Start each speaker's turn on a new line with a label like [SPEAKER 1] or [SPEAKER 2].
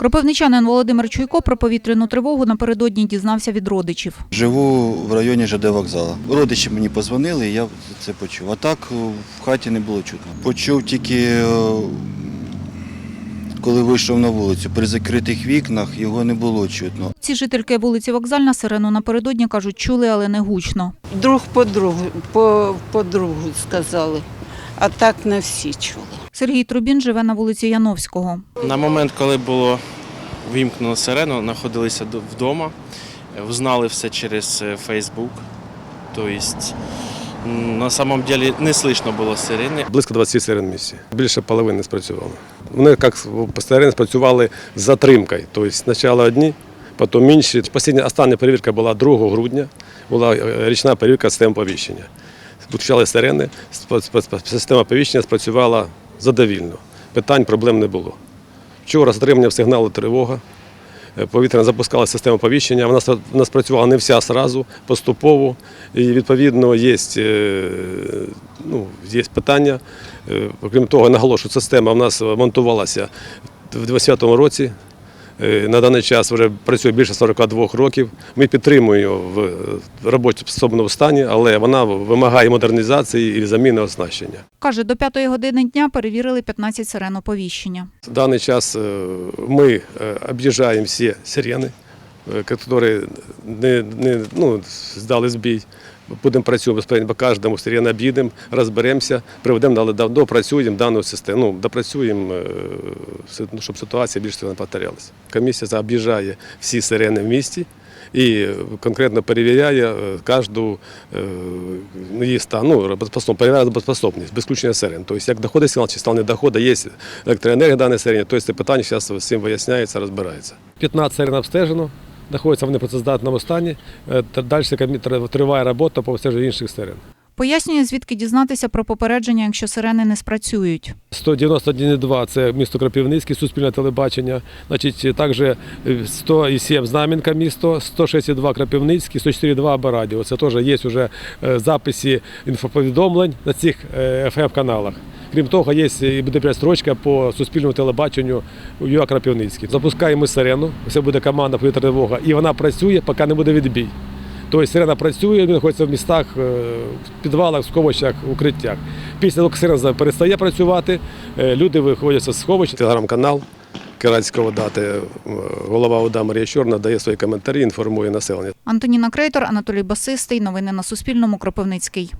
[SPEAKER 1] Кропивничанин Володимир Чуйко про повітряну тривогу напередодні дізнався від родичів.
[SPEAKER 2] Живу в районі ЖД вокзалу. Родичі мені позвонили, і я це почув. А так е, в хаті не було чутно. Почув тільки, е, коли вийшов на вулицю. При закритих вікнах його не було чутно.
[SPEAKER 1] Ці жительки вулиці Вокзальна сирену напередодні кажуть, чули, але не гучно.
[SPEAKER 3] Друг по другу, по, по другу сказали, а так не всі чули.
[SPEAKER 1] Сергій Трубін живе на вулиці Яновського.
[SPEAKER 4] На момент, коли було вимкнено сирену, знаходилися вдома, е, узнали все через Facebook. Тобто, на самом деле не слышно було сирени.
[SPEAKER 5] Близько 20 сирен в місті. Більше половини спрацювало. Вони як сирени спрацювали з затримкою. Тобто спочатку одні, потім інші. Остання, остання перевірка була 2 грудня, була е, річна перевірка системи повіщення. Включали сирени, система повіщення спрацювала задовільно. Питань, проблем не було. Вчора затримання сигналу тривога. Е, Повітряна запускала систему повіщення. Вона в нас працювала не вся одразу, поступово. І відповідно є, е, ну, є питання. Е, Окрім того, наголошую, система в нас монтувалася в 2020 році. Е, На даний час вже працює більше 42 років. Ми підтримуємо в е, роботі способному стані, але вона вимагає модернізації і заміни оснащення.
[SPEAKER 1] Каже, до п'ятої години дня перевірили 15 сирен оповіщення.
[SPEAKER 5] В даний час е, ми об'їжджаємо всі сирени, які не, не, ну, здали збій. Будемо працювати по кожному сирену об'їдемо, розберемося, приведемо, допрацюємо дану систему, ну, допрацюємо, е, ну, щоб ситуація більше не повторялася. Комісія об'їжджає всі сирени в місті і е, конкретно перевіряє е, кожну е, її стан, ну, перевіряє роботоспособність, без включення сирен. Тобто, як доходить сигнал, чи сигнал не доходить, є електроенергія даної сирені, тобто це питання зараз цим виясняється, розбирається. 15 сирен обстежено, знаходяться вони в працездатному стані. Е, Далі триває робота по обстеженню інших сирен.
[SPEAKER 1] Пояснює, звідки дізнатися про попередження, якщо сирени не спрацюють.
[SPEAKER 5] 191,2 – це місто Кропивницький, суспільне телебачення. Значить, також 107 Знам'янка місто, 106,2 Кропивницький, 104,2 Абарадіо. Це теж є вже е, записи інфоповідомлень на цих FM-каналах. Крім того, є і буде строчка по суспільному телебаченню ЮА Кропивницький. Запускаємо сирену, це буде команда повітряна тривога, і вона працює, поки не буде відбій. Тобто сирена працює, він знаходиться в містах, е, в підвалах, в сховищах, в укриттях. Після того, як сирена перестає працювати, е, люди виходять з сховища. Телеграм-канал Киранського дати е, голова ОДА Марія Чорна дає свої коментарі, інформує населення.
[SPEAKER 1] Антоніна Крейтор, Анатолій Басистий. Новини на Суспільному. Кропивницький.